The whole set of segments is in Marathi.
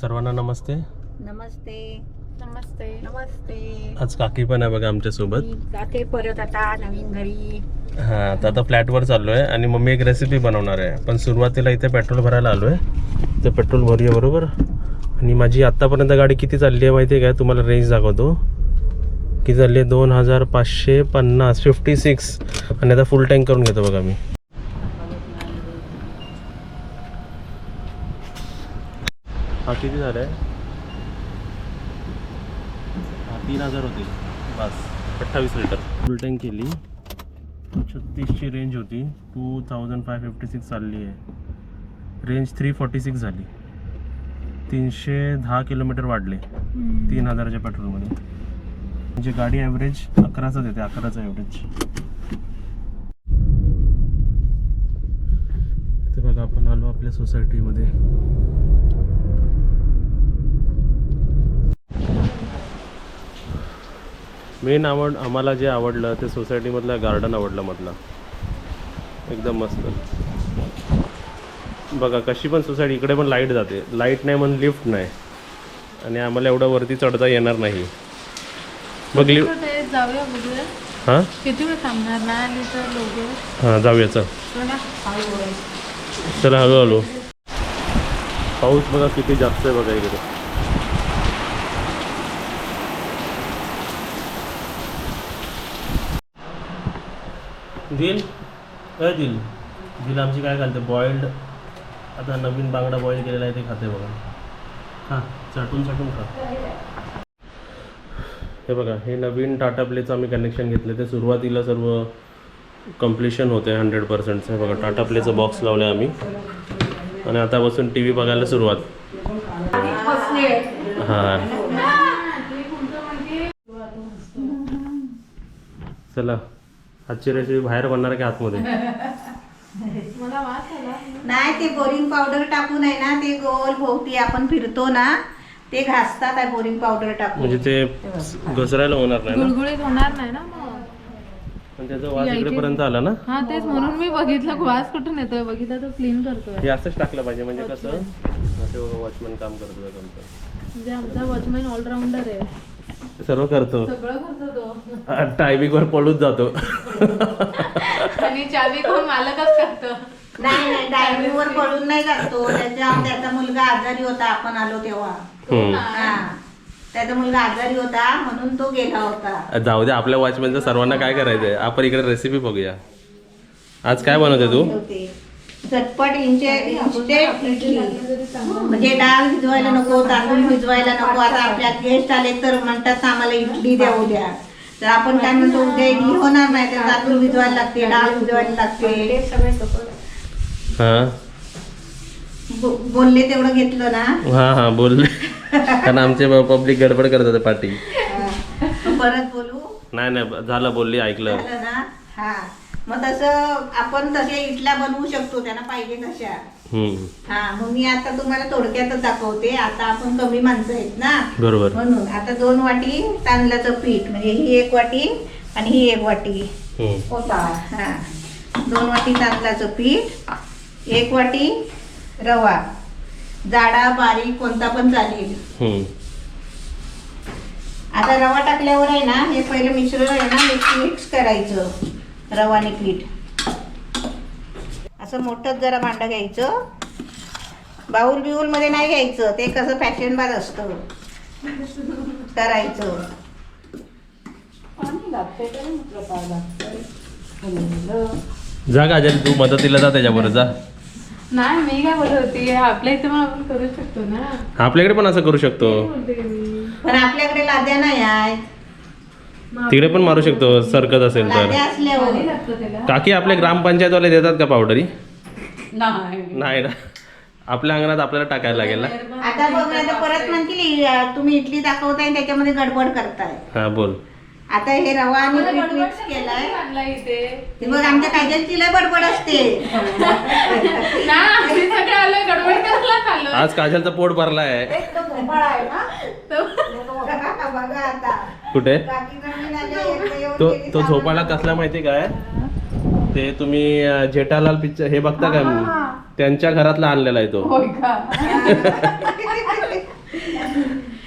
सर्वांना नमस्ते. नमस्ते. नमस्ते. नमस्ते. आज काकी पण आहे बघा आमच्यासोबत. मी जाते परत आता नवीन घरी. हा तर आता फ्लॅटवर चाललो आहे आणि मम्मी एक रेसिपी बनवणार आहे. पण सुरुवातीला इथे पेट्रोल भरायला आलो आहे तर पेट्रोल भरूया बरोबर. आणि माझी आत्तापर्यंत गाडी किती चालली आहे माहिती आहे काय तुम्हाला रेंज दाखवतो. किती चालली आहे? दोन हजार पाचशे पन्नास फिफ्टी सिक्स आणि आता फुल टँक करून घेतो बघा मी. हा किती झालं आहे हा तीन हजार होतील. बस अठ्ठावीस लिटर फुल टँक केली. छत्तीसची रेंज होती. Two thousand five fifty six चालली आहे. रेंज थ्री फॉर्टी सिक्स झाली. तीनशे दहा किलोमीटर वाढले. तीन हजाराच्या पेट्रोलमध्ये म्हणजे गाडी ॲव्हरेज अकराचं देते अकराचं ॲव्हरेज इथे बघा आपण आलो आपल्या सोसायटीमध्ये मेन आवड आम्हाला जे आवडलं ते सोसायटीमधलं गार्डन आवडलं मधलं. एकदम मस्त. बघा कशी पण सोसायटी इकडे पण लाइट जाते. लाइट नाही म्हणून लिफ्ट नाही. आणि आम्हाला एवढं वरती चढता येणार नाही. बघ लिफ्ट जाऊया बघूया हां? किती वेळ थांबणार? नाही आली तर लोक? हां जाऊया चल. चला हळूहळू. पाऊस बघा किती जास्त आहे बघा इकडे. दिल काय दिल. दिल आमची काय घालते? बॉइल्ड आता नवीन बांगडा बॉईल केलेला आहे ते खाते बघा. हां चाटून चाटून खा. हे बघा हे नवीन टाटा प्लेचं आम्ही कनेक्शन घेतलं. ते सुरुवातीला सर्व कम्प्लिशन होते हंड्रेड पर्सेंटचं हे बघा टाटा प्लेचं बॉक्स लावलं आहे आम्ही. आणि आता बसून टी व्ही बघायला सुरुवात. हां. चला. आजची रेसिपी बाहेर बनणार की आतमध्ये? नाही ते बोरिंग पावडर टाकून आहे ना ते गोल भोवती आपण फिरतो ना ते घासतात आहे बोरिंग पावडर टाकून. म्हणजे ते घसरायला होणार नाही ना? गुळगुळीत होणार नाही ना मग? पण त्याचा वास इकडेपर्यंत आला ना? हा तेच म्हणून मी बघितलं वास कुठून येतोय? बघितलं तर क्लीन करतोय. हे असंच टाकलं पाहिजे म्हणजे कसं? असं वॉचमॅन काम करतो म्हणजे आमचा वॉचमॅन ऑलराऊंडर आहे. सर्व करतो. सगळं करतो तो. टायमिंग वर पळून जातो. आणि चावी कोण मालकच करतो. नाही नाही डायनिंग वर पडून नाही जातो. त्याच्या त्याचा मुलगा आजारी होता आपण आलो तेव्हा. हम्म. हा. त्याचा मुलगा आजारी होता म्हणून तो गेला होता. जाऊ दे आपल्या वॉचमॅनचं सर्वांना काय करायचंय? आपण इकडे रेसिपी बघूया. आज काय बनवते तू? होते. झटपट इंचे इन्स्टेंट इडली म्हणजे डाळ भिजवायला नको तांदूळ भिजवायला नको आता आपल्या गेस्ट आले तर म्हणतात आम्हाला इडली द्या उद्या. तर आपण काय म्हणतो उद्या इडली होणार नाही तर तांदूळ भिजवायला लागते डाळ भिजवायला लागते. हा? बोलले तेवढं घेतलं ना. हा हा बोल कारण आमचे पब्लिक गडबड करत होते पाठी परत बोलू? नाही नाही झालं बोलली ऐकलं. ना? हा. मग तसं आपण तसे इडल्या बनवू शकतो त्यांना पाहिजे कशा हम्म. हा मग मी आता तुम्हाला थोडक्यातच दाखवते. आता आपण कमी माणसं आहेत ना. बरोबर. म्हणून आता दोन वाटी तांदळाचं पीठ म्हणजे ही एक वाटी आणि ही एक वाटी. हम्म. होता. हा. दोन वाटी तांदळाचं पीठ एक वाटी रवा. जाडा बारीक कोणता पण चालेल. हम्म. आता रवा टाकल्यावर आहे ना हे पहिलं मिश्रण आहे ना मिक्स मिक्स करायचं. रवाने पीठ. असं मोठंच जरा भांडं घ्यायचं. बाऊल बिऊल मध्ये नाही घ्यायचं ते कसं फॅशन बाज असतं. करायचं. जा काजल तू मदतीला जा त्याच्याबरोबर जा. नाही मी काय बोलत होती आपल्या इथे पण आपण करू शकतो ना. आपल्याकडे पण असं करू शकतो. पण आपल्याकडे लाद्या नाही आहेत. तिकडे पण मारू शकतो सरकत असेल तर. त्याला. काकी आपले ग्रामपंचायतवाले देतात का पावडरी? नाही. नाही ना. आपल्या अंगणात आपल्याला टाकायला लागेल ना? आता बघ परत म्हणतील "अं, तुम्ही इडली दाखवताय आणि त्याच्यामध्ये गडबड करताय. हा बोल. आता हे रवा आणि पीठ मिक्स केलाय. ते बघ आमच्या बडबड असते. आज काजलचं पोट भरला आहे एक तो भोपळा आहे ना. बघा आता. कुठे? तो तो झोपाळा कसला माहिती काय? ते तुम्ही जेठालाल पिक्चर हे बघता का त्यांच्या घरातला आणलेला आहे तो. होय का?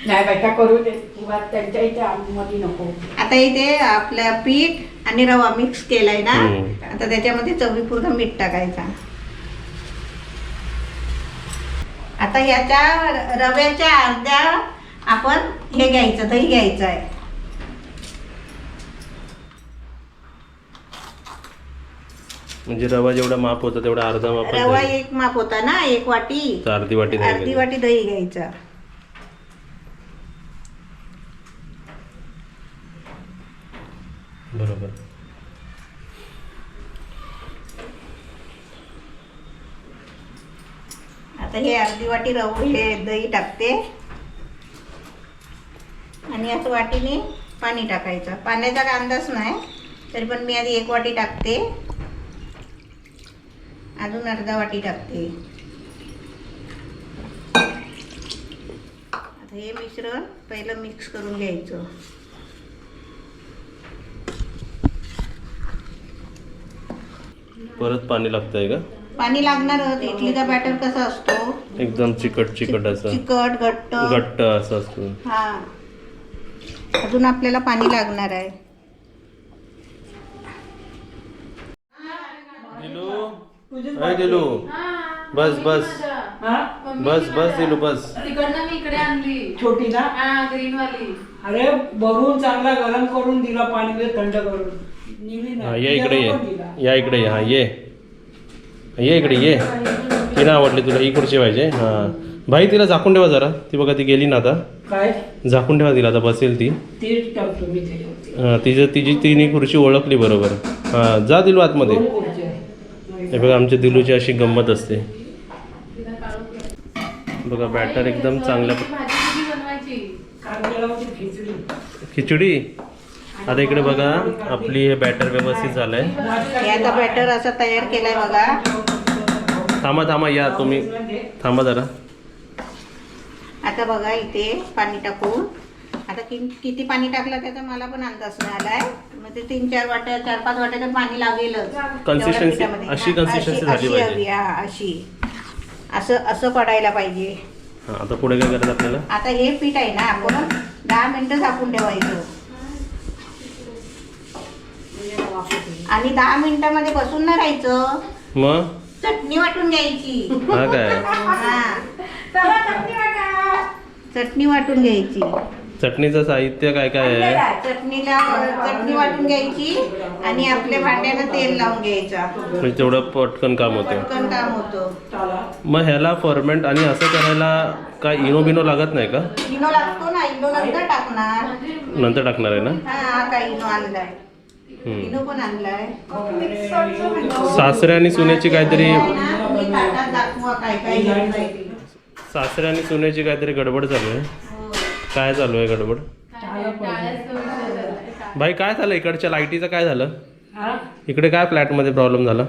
नाही बायका करू दे. किंवा त्यांच्या इथे मध्ये नको. आता इथे आपलं पीठ आणि रवा मिक्स केलाय ना. आता त्याच्यामध्ये चवीपुरतं मीठ टाकायचा. आता ह्याच्या रव्याच्या अर्ध्या आपण हे घ्यायचं दही घ्यायचं आहे. म्हणजे रवा जेवढा माप होता तेवढा अर्धा माप रवा एक माप होता ना एक वाटी. अर्धी वाटी दही अर्धी घ्यायची. वाटी दही घ्यायचं. बरोबर. आता हे अर्धी वाटी रव हे दही टाकते. आणि असं वाटीने पाणी टाकायचं. पाण्याचा काय अंदाज नाही तरी पण मी आधी एक वाटी टाकते. अजून अर्धा वाटी टाकते. आता हे मिश्रण पहिलं मिक्स करून घ्यायचं. परत पाणी लागतंय का? पाणी लागणारच. इडलीचा बॅटर कसा असतो? एकदम चिकट चिकट असं. चिकट घट्ट. घट्ट असं असतं. हा. अजून आपल्याला पाणी लागणार आहे. अय दिलू. बस बस. हा? बस बस दिलू बस. तिकडनं मी इकडे आणली. छोटी ना? हा ग्रीन वाली अरे भरून चांगला गरम करून दिला पाणी ते थंड करून. निघली हा ये इकडे ये. या इकडे ये. हा ये. ये इकडे ये. ती ना आवडली तुला. ही खुर्ची पाहिजे. हा. भाई तिला झाकून ठेवा जरा. ती बघा ती गेली ना आता. काय? झाकून ठेवा तिला आता. बसेल ती. तेच टाकतो मी त्याच्यावरती हा, तिचं तिची तिने खुर्ची ओळखली बरोबर. हा जा दिलू आतमध्ये. हे बघा आमच्या दिलूची अशी गंमत असते. बघा बॅटर एकदम चांगल्या खिचडी? आता इकडे बघा आपली हे बॅटर व्यवस्थित झालंय. आता बॅटर असं तयार केलाय बघा. थांबा थांबा या तुम्ही. थांबा जरा. आता बघा इथे पाणी टाकून. आता कि किती पाणी टाकलं त्याचा मला पण अंदाज नाही आलाय मग ते तीन चार वाट्या चार पाच वाट्या तर पाणी लागेलच. अशी consistency झाली अशी पाहिजे. हवी, हा, अशी. असं असं पडायला पाहिजे. हा आता पुढे काय करायचं आपल्याला? आता हे पीठ आहे ना आपण दहा मिनिटं झाकून ठेवायचं. आणि दहा मिनिटामध्ये बसून नाही राहायचं. मग? चटणी वाटून घ्यायची. हा काय? हा. चटणी वाटून घ्यायची. चटणीचं साहित्य काय काय आहे? चटणीला चटणी वाटून घ्यायची आणि आपल्या भांड्याला तेल लावून घ्यायचा. म्हणजे तेवढं पटकन काम होतं. पटकन काम होतं. मग ह्याला फॉर्मेंट आणि असं करायला काय इनो बिनो लागत नाही का? इनो लागतो ना इनो नंतर टाकणार. नंतर टाकणार आहे ना? हा काय इनो आणलाय. हम्म. इनो पण आणलाय. सासरे आणि सुनेची काहीतरी ना, मी ताटात दाखवा काय काय घेतलंय ते. सासरे आणि सुनेची काहीतरी गडबड चालू आहे. काय चालू आहे गडबड. भाई काय झालं? इकडच्या लाईटीचं काय झालं? हा? इकडे काय फ्लॅटमध्ये प्रॉब्लेम झाला?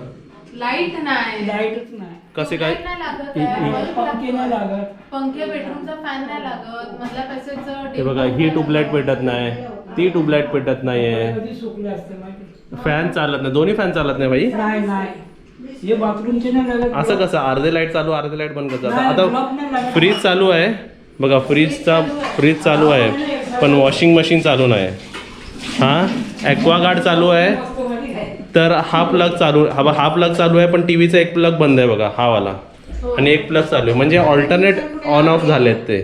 लाइट नाही. लाईटच नाही. कसे काय. पंखे नाही लागत. पंखे बेडरूमचा फॅन नाही लागत. मधल्या पैशाचं हे बघा ही ट्यूबलाईट पेटत नाही. ती ट्यूबलाईट पेटत नाहीये. कधी सुकले असते माहिती फॅन चालत नाही. दोन्ही फॅन चालत नाही भाई? नाही नाही. बाथरूमचे नाही लागत. असं कसं? अर्धे लाइट चालू अर्धे लाइट बंद करतात. आता. फ्रीज चालू आहे. बघा फ्रीजचा फ्रीज चालू आहे पण वॉशिंग मशीन चालू नाही. हा? ॲक्वागार्ड चालू आहे. तर हा प्लग चालू हा हा प्लग चालू आहे पण टी व्हीचा एक प्लग बंद आहे बघा हा वाला. आणि एक प्लग चालू आहे. म्हणजे ऑल्टरनेट ऑन ऑफ झालेत ते.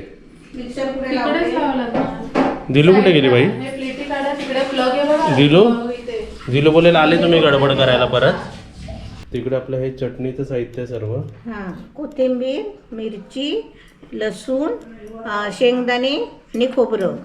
दिलू कुठे गेली बाई? प्लेटी काढा तिकडे प्लग आहे बघा. दिलू? इथे. दिलू बोलेल आले तुम्ही गडबड करायला परत. तिकडे आपलं हे चटणीचं साहित्य आहे सर्व. हा कोथिंबीर मिरची लसूण शेंगदाणे आणि खोबरं.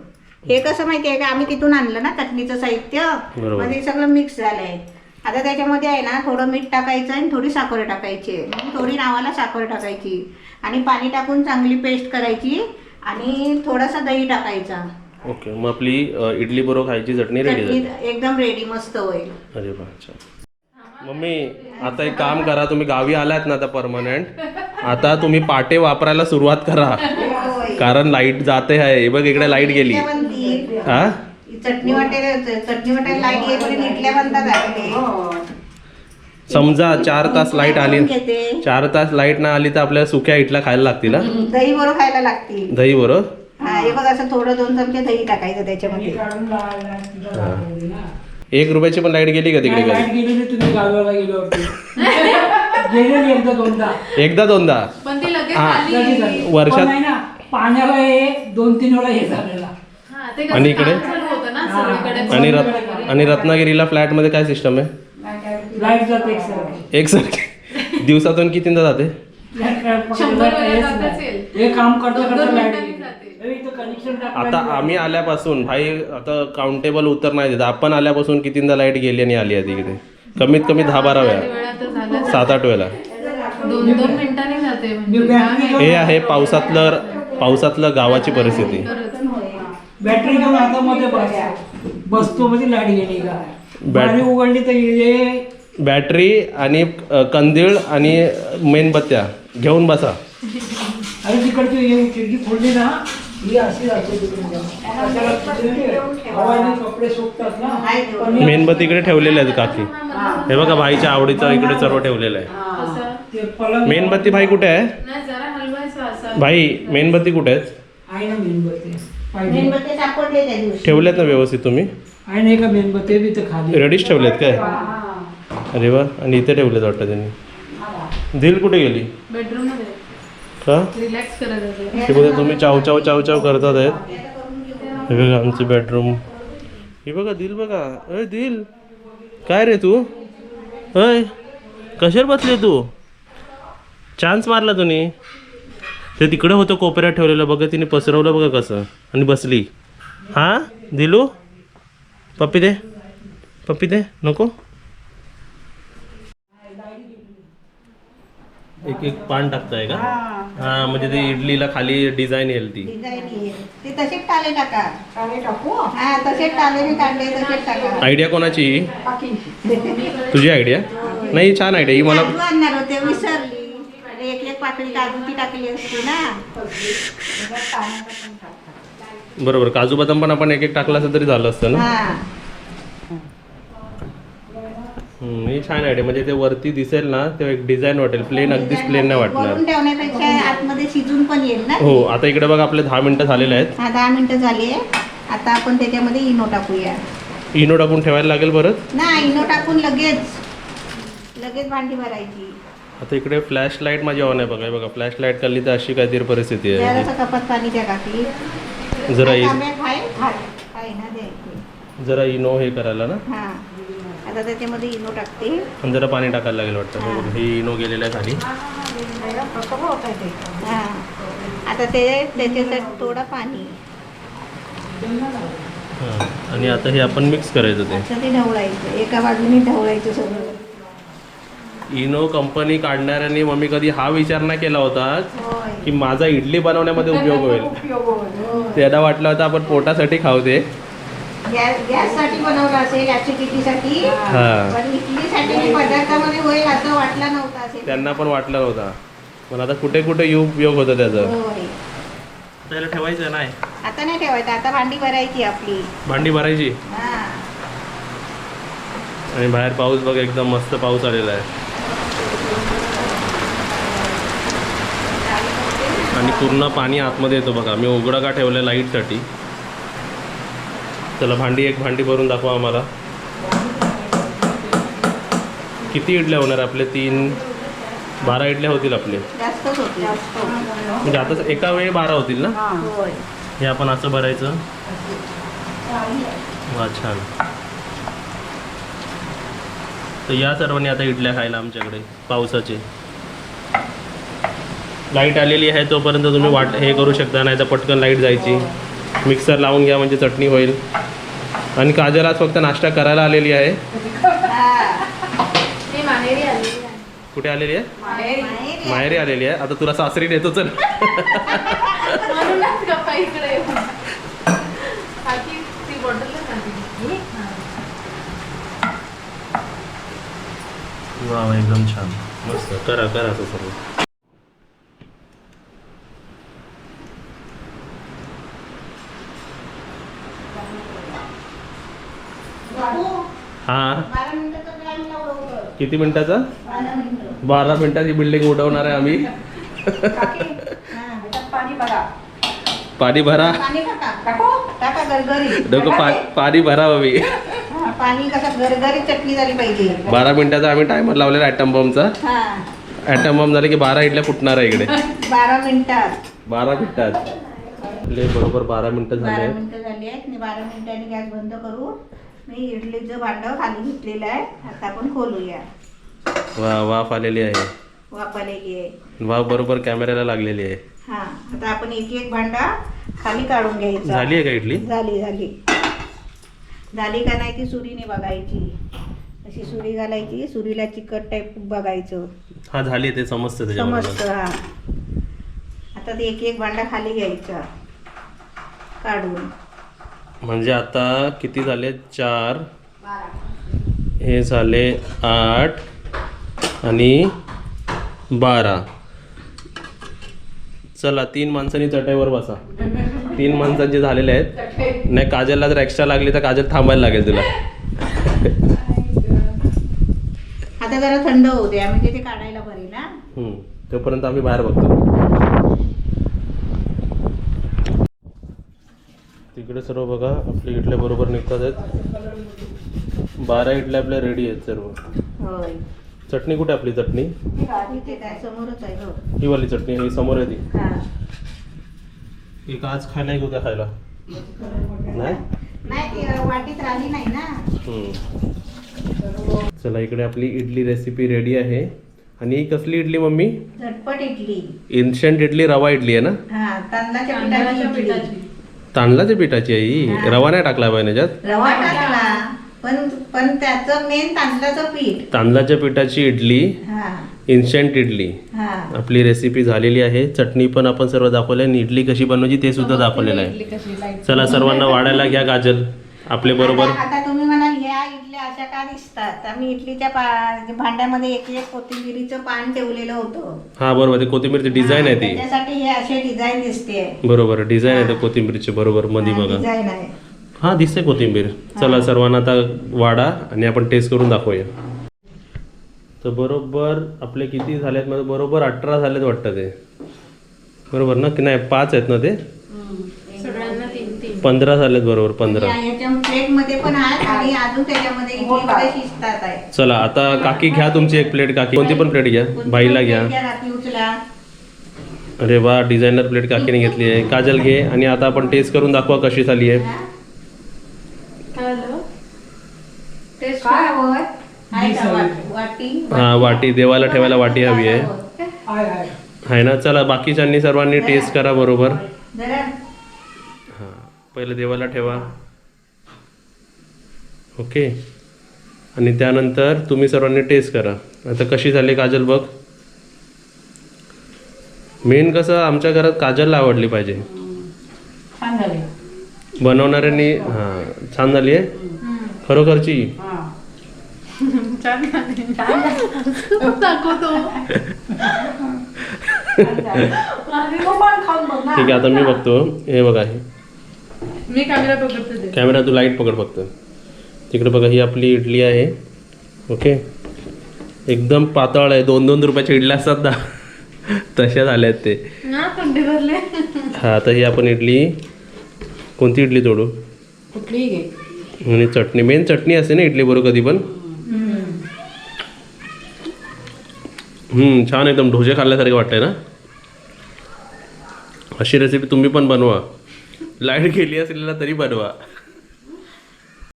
हे कसं माहिती आहे का? आम्ही तिथून आणलं ना चटणीचं साहित्य. बरोबर. मध्ये सगळं मिक्स झालंय. आता त्याच्यामध्ये आहे ना थोडं मीठ टाकायचं आणि थोडी साखर टाकायची. म्हणजे थोडी नावाला साखर टाकायची. आणि पाणी टाकून चांगली पेस्ट करायची आणि थोडासा दही टाकायचा. ओके मग आपली अ, इडली बरोबर खायची चटणी रेडी चटणी झाली. एकदम रेडी मस्त होईल. अरे वा मम्मी आता एक काम करा तुम्ही गावी आलात ना आता परमनंट आता तुम्ही पाटे वापरायला सुरुवात करा. कारण लाइट जाते आहे. हे बघ इकडे लाइट गेली. हा? चटणी वाटेल चटणी वाटेल लाइट येईपर्यंत इडल्या बनतात आपले समजा चार तास लाइट आली. चार तास लाइट ना आली तर आपल्याला सुक्या इटल्या खायला लागतील हा? दही बरोबर खायला लागतील. दही बरोबर? हा हे बघ असं थोडं दोन चमचे दही टाकायचं त्याच्यामध्ये. एक रुपयाची पण लाइट गेली का तिकडे गेलेली एकदा दोनदा. एकदा दोनदा? पण ती लगेच हा. आली. कधी झाली? वर्षात- पण नाही ना पाण्याला हे दोन तीन वेळा हे झालेला. हा, ते कसं आणि इकडे? काम चालू होतं ना सगळीकडे. आणि रत आणि रत्नागिरीला फ्लॅटमध्ये काय सिस्टम आहे? लाइट जाते एक सारखी. एक सारखी. दिवसातून कितींदा जाते? वेळा जात असेल. हे काम करता दोन- करता दोन लाइट मिनिटांनी गेली. जाते. अरे इथं कनेक्शन आता आम्ही आल्यापासून भाई आता काउंटेबल उत्तर नाही देत. आपण आल्यापासून कितींदा लाइट गेली आणि आली आहे तिकडे? कमीत कमी दहा बारा वेळा. सात आठ वेळा दोन दोन मिनिटांनी जाते म्हणजे काय हे आहे पावसातलं पावसातलं गावाची परिस्थिती. बॅटरी घेऊन हातामध्ये बस बसतो म्हणजे लाइट गेली का बॅट- उघडली तर हे बॅटरी आणि अ, कंदील आणि मेणबत्त्या. घेऊन बसा. अरे तिकडची खिडकी खोलली ना ही अशी कपडे सुकतात ना मेणबत्ती इकडे ठेवलेले आहेत काकी. हे. बघा भाईच्या आवडीचं इकडे सर्व ठेवलेलं आहे. मेणबत्ती भाई कुठे आहे? भाई मेणबत्ती कुठे आहेत? ठेवल्यात ना व्यवस्थित तुम्ही? आहे ना एका मेणबत्ती बी तर खाली. रेडीच ठेवलेत काय? अरे वा आणि इथे ठेवलेत वाटतं त्यांनी. दिल कुठे गेली? बेडरूममध्ये का तुम्ही चाव चाव चाव चाव करतात आहेत. हे बघा आमची बेडरूम हे बघा दिल बघा. अय दिल. काय रे तू? अय कशावर बसले तू? चान्स मारला तुम्ही ते तिकडे होतं कोपऱ्यात ठेवलेलं बघा तिने पसरवलं बघा कसं. आणि बसली. हां? दिलू? पप्पी दे. पप्पी दे नको. एक एक पान टाकताय का? हा. म्हणजे ते इडलीला खाली डिझाईन येईल ती. डिझाईन येईल. ते तसेच टाले टाका. टाले टाकू? हा तसेच टाले मी काढले तसेच टाका. आयडिया कोणाची? तुझी आयडिया? नाही छान आयडिया. ही मला काजू आणणार होते विसरली. एक एक पाकळी काजूची टाकली असती ना. बरोबर काजू बदाम पण आपण एक एक टाकला असं तरी झालं असतं ना? हा. ही छान आयडिया म्हणजे ते वरती दिसेल ना ते एक डिझाईन वाटेल. प्लेन अगदीच प्लेन नाही वाटणार. वरून ठेवण्यापेक्षा आतमध्ये शिजून पण येईल ना हो आता इकडे बघा आपले दहा मिनिटं झालेले आहेत. हा दहा मिनिटं झाली आहे. आता आपण त्याच्यामध्ये इनो टाकूया. इनो टाकून ठेवायला लागेल परत? ना इनो टाकून लगेच. लगेच भांडी भरायची. आता इकडे फ्लॅश लाइट माझी ऑन आहे बघा. हे बघा फ्लॅश लाइट काढली तर अशी काहीतरी परिस्थिती आहे. जरासं कपात पाणी द्या काकी जरा इ- तांब्यात आहे आहे ना द्यायची. जरा इनो हे करायला ना? हा. आता त्याच्यामध्ये इनो टाकते. आणि जरा पाणी टाकायला लागेल वाटतं. हे. इनो गेलेलं आहे खाली. हा. आता ते त्याच्यासाठी थोडं पाणी. आणि आता हे आपण मिक्स करायचं ते. ढवळायचं. एका बाजूने ढवळायचं सगळं. इनो कंपनी काढणाऱ्यांनी मम्मी कधी हा विचार नाही केला होता की माझा इडली बनवण्यामध्ये उपयोग होईल. त्याला वाटलं होतं आपण पोटासाठी खाऊ ते. गॅस गॅससाठी बनवलं असेल ऍसिडिटीसाठी हां. पण इडलीसाठी मी पदार्थामध्ये होईल असं वाटलं नव्हतं असेल. त्यांना पण वाटलं नव्हता. पण आता कुठे कुठे उपयोग होतो त्याचा. होय. त्याला ठेवायचं नाही. आता नाही ठेवायचं आता भांडी भरायची आपली. भांडी भरायची? हा. आणि बाहेर पाऊस बघ एकदम मस्त पाऊस आलेला आहे. आणि पूर्ण पाणी आतमध्ये येतो बघा. मी उघडं का ठेवलं लाईटसाठी चला भांडी एक भांडी भरून दाखवा आम्हाला. किती इडल्या होणार आपले? तीन बारा इडल्या होतील आपले. म्हणजे आता एका वेळी बारा होतील ना? होय. हे आपण असं भरायचं. वा छान. तर या सर्वांनी आता इडल्या खायला आमच्याकडे पावसाचे. लाइट आलेली आहे तोपर्यंत तुम्ही वाट हे करू शकता नाही तर पटकन लाइट जायची. मिक्सर लावून घ्या म्हणजे चटणी होईल. आणि काजल आज फक्त नाश्ता करायला आलेली आहे. मी माहेरी आली कुठे आलेली आहे? माहेरी. आलेली आहे. आता तुला सासरी नेतो चल. वा एकदम छान. मस्त. करा करा सर्व हां. किती मिनिटाचा? बारा मिनिटं. बारा मिनिटाची बिल्डिंग उडवणार आहे आम्ही. हा, पाणी भरा. नको पा पाणी भरा हवी बारा मिनिटाचा आम्ही टायमर लावलेला ॲटम बॉम्बचा हा. ॲटम बॉम्ब झाले की बारा इडल्या फुटणार आहे इकडे. बारा मिनिटात. बारा मिनिटात. बरोबर बारा मिनिटं झाले. बारा मिनिटं झाली आहेत. बारा मिनिटांनी गॅस बंद करू मी इडलीचं भांडं खाली घेतलेलं आहे. आता आपण खोलूया. वा वाफ आलेली आहे. वापरलेली आहे. वाफ बरोबर कॅमेऱ्याला लागलेली आहे. हा आता आपण एक एक भांडा खाली काढून घ्यायचा. झाली आहे का इडली? झाली झाली. झाली का नाही ती सुरीने बघायची. अशी सुरी घालायची सुरीला चिकट टाईप बघायचं. हा झाली आहे ते समजतं समजतं हा. आता ते एक एक भांडा खाली घ्यायचा. काढून. म्हणजे आता किती झाले? चार. हे झाले आठ आणि बारा. चला तीन माणसांनी चटाईवर बसा. तीन माणसांचे झालेले आहेत. नाही काजलला जर एक्स्ट्रा लागली तर काजल थांबायला लागेल तुला. आता जरा थंड होऊ द्या म्हणजे ते काढायला बरे ना. हम्म. तोपर्यंत आम्ही बाहेर बघतो. तिकडे सर्व बघा आपले इडल्या बरोबर निघतात आहेत. बारा इडल्या आपल्या रेडी आहेत सर्व. चटणी कुठे आपली चटणी? इथे काय समोरच आहे हो ही वाली चटणी ही समोर आहे ती. हा एक आज खायला उद्या खायला. नाही? नाही ती वाटीत राहिली नाही ना. हम्म. चला इकडे आपली इडली रेसिपी रेडी आहे. आणि ही कसली इडली मम्मी? झटपट इडली. इन्स्टंट इडली रवा इडली आहे ना? हा तांदळाच्या तांदळाच्या पिठाची. इडली तांदळाच्या पिठाची आहे हा. रवा नाही टाकला पाहिजे त्याच्यात रवा टाकला. पण पण त्याचं मेन तांदळाचं पीठ. तांदळाच्या पिठाची इडली हा. इन्स्टंट इडली. हा. आपली रेसिपी झालेली आहे. चटणी पण आपण सर्व दाखवली आणि इडली कशी बनवायची ते सुद्धा दाखवलेलं आहे. इडली कशी लाइट चला सर्वांना वाढायला घ्या गाजल आपले बरोबर. आता आता तुम्ही म्हणाल ह्या इडल्या अशा का दिसतात? आम्ही इडलीच्या पा भांड्यामध्ये एक एक कोथिंबिरीचं पान ठेवलेलं होतं. हा बरोबर. ते कोथिंबीरची डिझाईन आहे ती. त्याच्यासाठी हे असे डिझाईन दिसते. बरोबर. डिझाईन आहे ते कोथिंबीरची. बरोबर. मध्ये बघा. डिझाईन आहे. हा दिसते कोथिंबीर. चला सर्वांना आता वाढा आणि आपण टेस्ट करून दाखवूया. तर बरोबर आपले किती झालेत? म्हणजे बरोबर अठरा झालेत वाटतं ते. बरोबर ना? की नाही? पाच आहेत ना ते? सगळ्यांना तीन तीन. पंधरा झालेत बरोबर पंधरा. या- याच्या प्लेटमध्ये पण आहे. अजून त्याच्यामध्ये इडलीमध्ये शिजतात आहे. चला आता काकी घ्या तुमची एक प्लेट काकी. कोणती पण प्लेट घ्या बाईला घ्या. राखी उचला अरे वा डिझायनर प्लेट काकीने घेतली आहे. काजल घे आणि आता आपण टेस्ट करून दाखवा कशी झाली आहे. हॅलो? टेस्ट काय? हवंय आहे का? वा- वाटी हा वाटी. देवाला ठेवायला वाटी हवी आहे. आहे ना? चला बाकीच्यांनी सर्वांनी टेस्ट करा बरोबर. जरा हां पहिलं देवाला ठेवा. ओके? आणि त्यानंतर तुम्ही सर्वांनी टेस्ट करा. आता कशी झाली काजल बघ. मेन कसं आमच्या घरात काजलला आवडली पाहिजे. बनवणाऱ्यांनी हां छान झाली आहे? खरोखरची? ठीक आहे आता मी बघतो. हे बघा हे. मी कॅमेरा पकडते ते. कॅमेरा तू लाइट पकड फक्त. तिकडे बघा ही आपली इडली आहे. ओके? एकदम पातळ आहे. दोन दोन रुपयाच्या इडल्या असतात ना. तशा झाल्या आहेत ते हा आता ही आपण इडली कोणती इडली तोडू? आणि चटणी. मेन चटणी असते ना इडली बरोबर कधी पण? हम्म छान एकदम ढोसे खाल्ल्यासारखे वाटतंय ना? अशी रेसिपी तुम्ही पण बनवा. लाइट गेली असेल ना तरी बनवा.